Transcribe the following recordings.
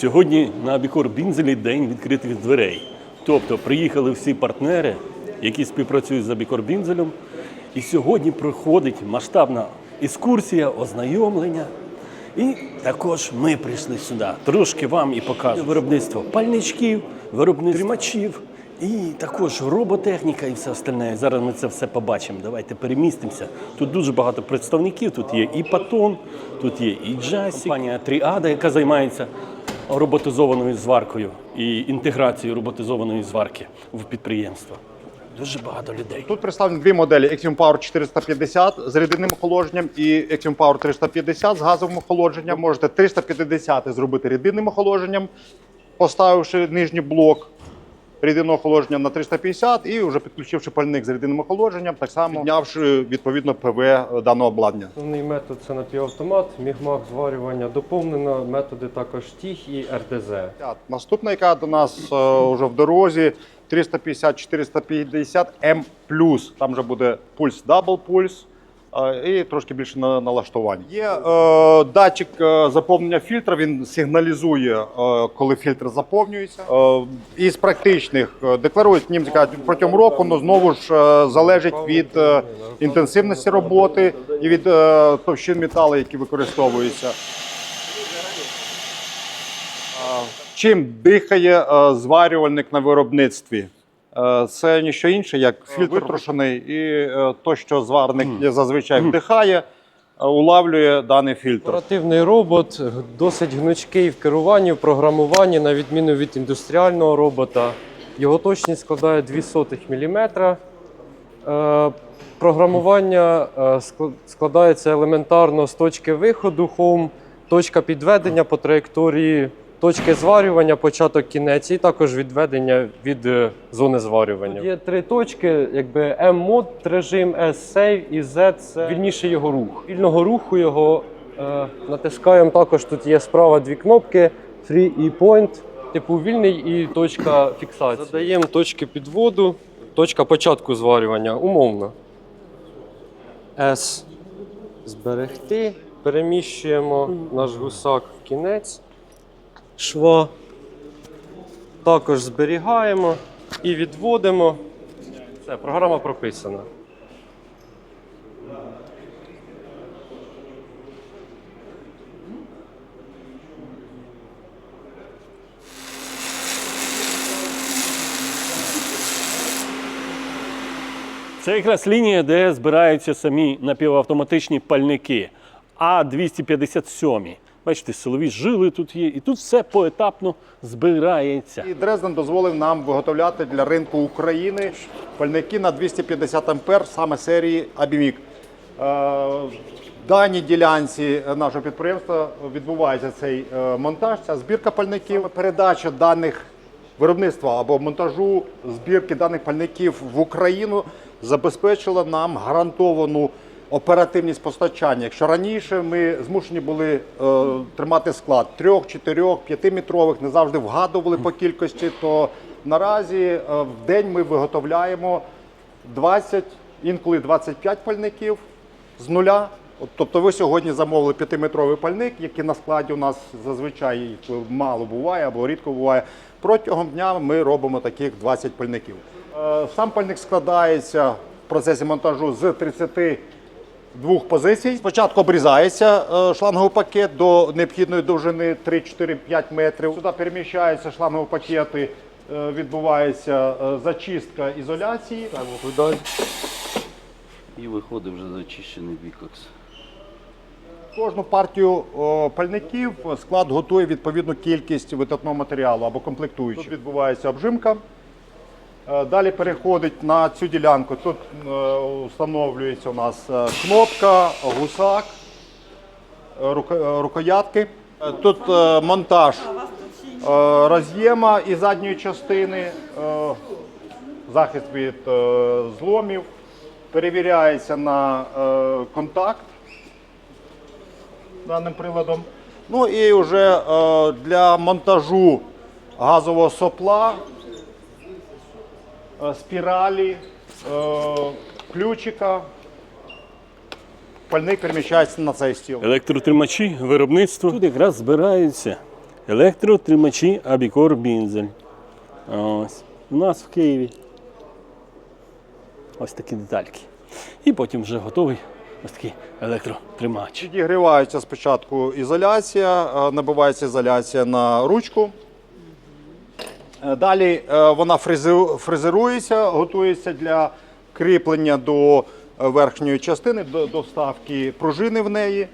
Сьогодні на Абікор Бінзелі день відкритих дверей. Тобто приїхали всі партнери, які співпрацюють з Абікор Бінзелем. І сьогодні проходить масштабна екскурсія, ознайомлення. І також ми прийшли сюди. Трошки вам і покажемо виробництво пальничків, виробництво тримачів і також роботехніка і все остальне. Зараз ми це все побачимо. Давайте перемістимося. Тут дуже багато представників. Тут є і Патон, тут є і Джасі, компанія Тріада, яка займається роботизованою зваркою і інтеграцією роботизованої зварки в підприємства. Дуже багато людей. Тут представлені дві моделі Exium Power 450 з рідинним охолодженням і Exium Power 350 з газовим охолодженням. Можете 350 зробити рідинним охолодженням, поставивши нижній блок рідинного охолодження на 350 і вже підключивши пальник з рідинним охолодженням, так само піднявши відповідно ПВ даного обладнання. Основний метод це напівавтомат, мігмак зварювання доповнено, методи також тіг і РДЗ. Наступна, яка до нас е, вже в дорозі, 350-450 М+. Там вже буде пульс, дабл пульс е, і трошки більше на налаштування. Є е, датчик е, заповнення фільтра, він сигналізує, е, коли фільтр заповнюється. Е, із практичних е, декларують німці кажуть, протягом року, але знову ж е, залежить від е, інтенсивності роботи і від е, товщин металу, які використовуються. Чим дихає е, зварювальник на виробництві? Е, Це ніщо інше, як фільтр витрошений, і е, то, що зварник зазвичай вдихає, е, улавлює даний фільтр. Оперативний робот досить гнучкий в керуванні, в програмуванні, на відміну від індустріального робота. Його точність складає 0,02 мм. Е, Програмування е, складається елементарно з точки виходу home, точка підведення по траєкторії, точки зварювання, початок кінець, і також відведення від е, зони зварювання. Є три точки, якби M-мод режим, S-Save і Z це вільніший його рух. Вільного руху його е, натискаємо. Також тут є справа дві кнопки Free і Point, типу вільний і точка фіксації. Задаємо точки підводу, точка початку зварювання, умовно. S зберегти. Переміщуємо наш гусак в кінець шва. Також зберігаємо і відводимо. Все, програма прописана. Це якраз лінія, де збираються самі напівавтоматичні пальники. А257. Бачите, силові жили тут є, і тут все поетапно збирається. І Дрезден дозволив нам виготовляти для ринку України пальники на 250 ампер саме серії Абімік. Е, даній ділянці нашого підприємства відбувається цей е, монтаж, ця збірка пальників, передача даних виробництва або монтажу збірки даних пальників в Україну забезпечила нам гарантовану оперативність постачання. Якщо раніше ми змушені були е, тримати склад 3, 4, 5 метрових, не завжди вгадували по кількості, то наразі е, в день ми виготовляємо 20, інколи 25 пальників з нуля. От, Тобто ви сьогодні замовили 5-метровий пальник, який на складі у нас зазвичай мало буває або рідко буває. Протягом дня ми робимо таких 20 пальників. Е, Сам пальник складається в процесі монтажу з 32 позицій. Спочатку обрізається е, шланговий пакет до необхідної довжини 3-4-5 метрів. Сюди переміщаються шлангові пакети, е, відбувається е, зачистка ізоляції. І виходить вже зачищений бікокс. Кожну партію пальників склад готує відповідну кількість витатного матеріалу або комплектуючих. Тут відбувається обжимка. Е, Далі переходить на цю ділянку. Тут е, встановлюється у нас е, кнопка, гусак, е, руко- е, рукоятки. Е, Тут е, монтаж е, роз'єма і задньої частини, е, захист від е, зломів. Перевіряється на е, контакт даним приладом. Ну і вже е, для монтажу газового сопла, е, спіралі, е, ключика. Пальник переміщається на цей стіл. Електротримачі, виробництво. Тут якраз збираються Електротримачі Абікор Бінзель. Ось. У нас в Києві. Ось такі детальки. І потім вже готовий ось такий електротримач. Підігрівається спочатку ізоляція, е, набивається ізоляція на ручку. Е, Далі е, вона фрезерується, готується для кріплення до е, верхньої частини, до, до вставки пружини в неї.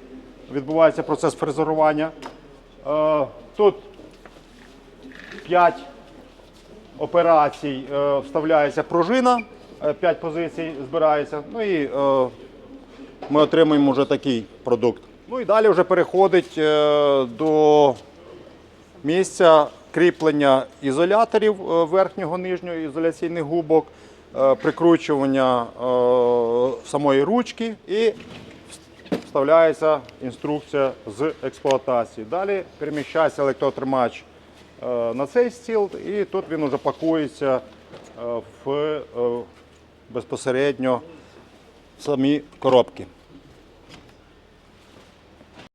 Відбувається процес фрезерування. Тут 5 операцій вставляється пружина, 5 позицій збирається. Ну і ми отримуємо вже такий продукт. Ну і далі вже переходить до місця кріплення ізоляторів е, верхнього нижнього ізоляційних губок, е, прикручування е, самої ручки і вставляється інструкція з експлуатації. Далі переміщається електротримач на цей стіл, і тут він вже пакується в безпосередньо самі коробки.